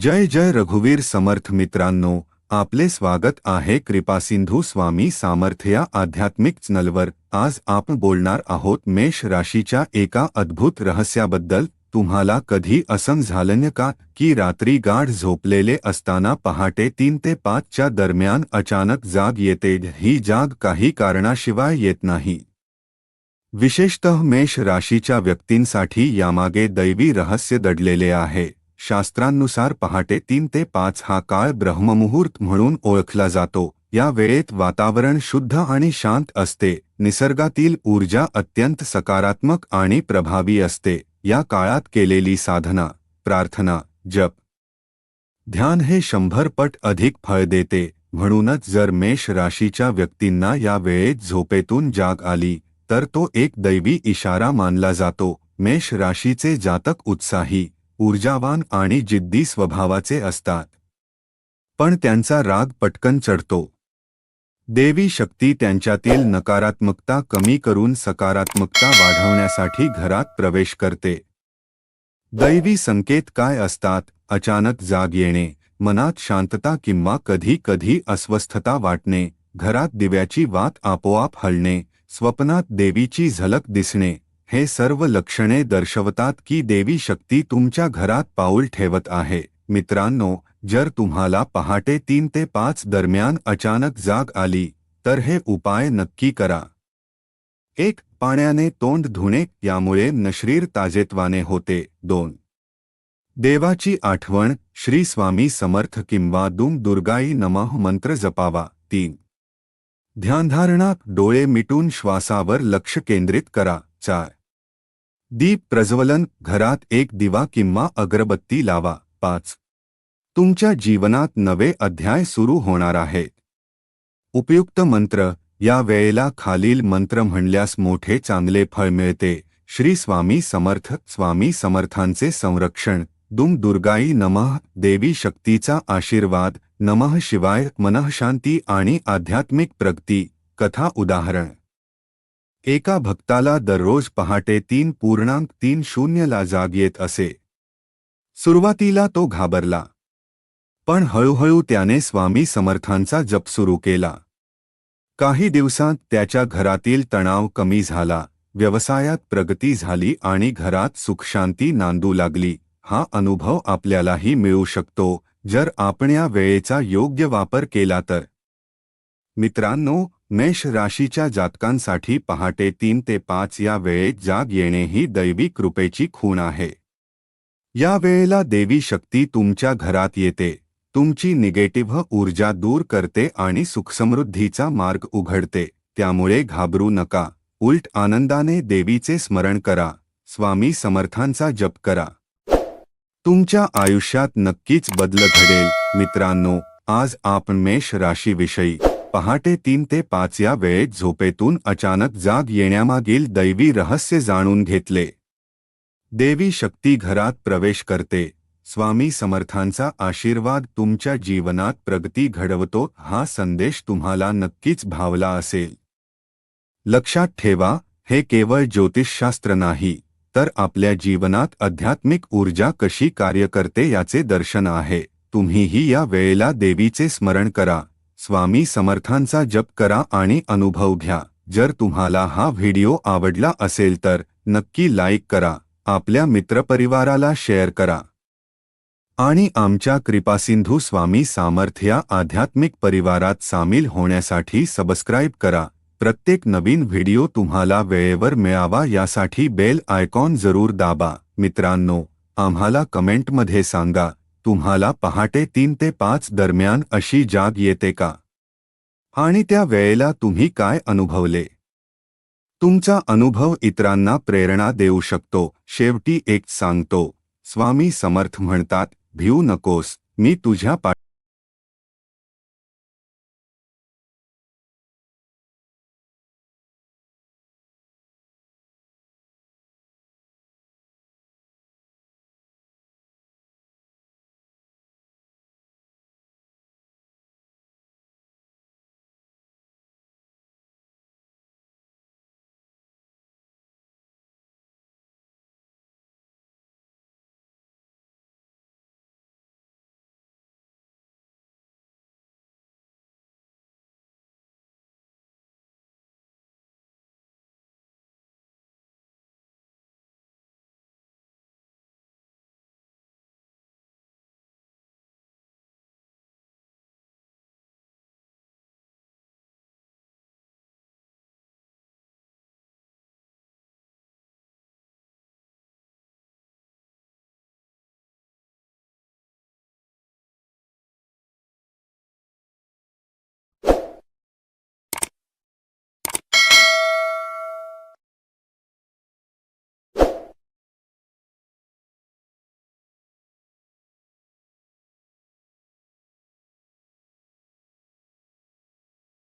जय जय रघुवीर समर्थ मित्रांनो, आपले स्वागत आहे कृपासिंधू स्वामी सामर्थ्य या आध्यात्मिक चॅनलवर. आज आपण बोलणार आहोत मेष राशीच्या एका अद्भुत रहस्याबद्दल. तुम्हाला कधी असं झालं का? की रात्री गाढ झोपलेले असताना पहाटे तीन ते पाचच्या दरम्यान अचानक जाग येते, ही जाग काही कारणाशिवाय येत नाही. विशेषतः मेष राशीच्या व्यक्तींसाठी यामागे दैवी रहस्य दडलेले आहे. शास्त्रांनुसार पहाटे तीन ते पाच हा काळ ब्रह्ममुहूर्त म्हणून ओळखला जातो. या वेळेत वातावरण शुद्ध आणि शांत असते. निसर्गातील ऊर्जा अत्यंत सकारात्मक आणि प्रभावी असते. या काळात केलेली साधना प्रार्थना जप ध्यान हे शंभर पट अधिक फळ देते. म्हणूनच जर मेष राशीच्या व्यक्तींना या वेळेत झोपेतून जाग आली तर तो एक दैवी इशारा मानला जातो. मेष राशीचे जातक उत्साही ऊर्जावान आणि जिद्दी स्वभावाचे असतात. पण त्यांचा राग पटकन चढतो. देवी शक्ती त्यांच्यातील नकारात्मकता कमी करून सकारात्मकता वाढवण्यासाठी घरात प्रवेश करते. दैवी संकेत काय असतात? अचानक जाग येणे, मनात शांतता किंवा कधी कधी अस्वस्थता वाटणे, घरात दिव्याची वात आपोआप हलणे, स्वप्नात देवीची झलक दिसणे. हे सर्व लक्षणे दर्शवतात की देवी शक्ती तुमच्या घरात पाऊल ठेवत आहे. मित्रांनो जर तुम्हाला पहाटे तीन ते पाच दरम्यान अचानक जाग आली तर हे उपाय नक्की करा. एक पाण्याने तोंड धुणे यामुळे नशरीर ताजेत्वाने होते. दोन देवाची आठवण श्री स्वामी समर्थ किंवा दुम दुर्गाई नमः मंत्र जपावा. तीन ध्यानधारणा डोळे मिटून श्वासावर लक्ष केंद्रित करा. चार दीप प्रज्वलन घरात एक दिवा किंवा अगरबत्ती लावा. पाच. तुमच्या जीवनात नवे अध्याय सुरू होणार आहेत. उपयुक्त मंत्र या वेळेला खालील मंत्र म्हणल्यास मोठे चांगले फळ मिळते. श्री स्वामी समर्थ स्वामी समर्थांचे संरक्षण. दुम दुर्गाई नमः देवी शक्तीचा आशीर्वाद. नमः शिवाय मनःशांती आणि आध्यात्मिक प्रगती. कथा उदाहरण. एका भक्ताला दररोज पहाटे तीन पूर्णांक तीन शून्यला जाग येत असे. सुरुवातीला तो घाबरला. पण हळूहळू त्याने स्वामी समर्थांचा जप सुरू केला. काही दिवसांत त्याच्या घरातील तणाव कमी झाला व्यवसायात प्रगती झाली आणि घरात सुखशांती नांदू लागली. हा अनुभव आपल्यालाही मिळू शकतो जर आपण या वेळेचा योग्य वापर केला तर. मित्रांनो मेष राशीच्या जातकांसाठी पहाटे तीन ते पाच या वेळेत जाग येणे ही दैवी कृपेची खूण आहे. या वेळेला देवी शक्ती तुमच्या घरात येते. तुमची निगेटिव्ह ऊर्जा दूर करते आणि सुखसमृद्धीचा मार्ग उघडते. त्यामुळे घाबरू नका. उलट आनंदाने देवीचे स्मरण करा. स्वामी समर्थांचा जप करा. तुमच्या आयुष्यात नक्कीच बदल घडेल. मित्रांनो आज आपण मेष राशीविषयी पहाटे तीन ते पाच या वेळेत झोपेतून अचानक जाग येण्यामागील दैवी रहस्य जाणून घेतले. देवी शक्ती घरात प्रवेश करते. स्वामी समर्थांचा आशीर्वाद तुमच्या जीवनात प्रगती घडवतो हा संदेश तुम्हाला नक्कीच भावला असेल. लक्षात ठेवा हे केवळ ज्योतिषशास्त्र नाही तर आपल्या जीवनात आध्यात्मिक ऊर्जा कशी कार्य करते याचे दर्शन आहे. तुम्हीही या वेळेला देवीचे स्मरण करा. स्वामी समर्थांचा जप करा आणि अनुभव घ्या. जर तुम्हाला हा व्हिडिओ आवडला असेल तर नक्की लाईक करा. आपल्या मित्रपरिवाराला शेअर करा. आणि आमच्या कृपासिंधू स्वामी सामर्थ्या आध्यात्मिक परिवारात सामील होण्यासाठी सबस्क्राईब करा. प्रत्येक नवीन व्हिडिओ तुम्हाला वेळेवर मिळावा यासाठी बेल आयकॉन जरूर दाबा. मित्रांनो आम्हाला कमेंटमध्ये सांगा. तुम्हाला पहाटे तीन ते पाच दरम्यान अशी जाग येते का? आणि त्या वेळेला तुम्ही काय अनुभवले? तुमचा अनुभव इतरांना प्रेरणा देऊ शकतो शेवटी एक सांगतो स्वामी समर्थ म्हणतात भिऊ नकोस मी तुझ्या पा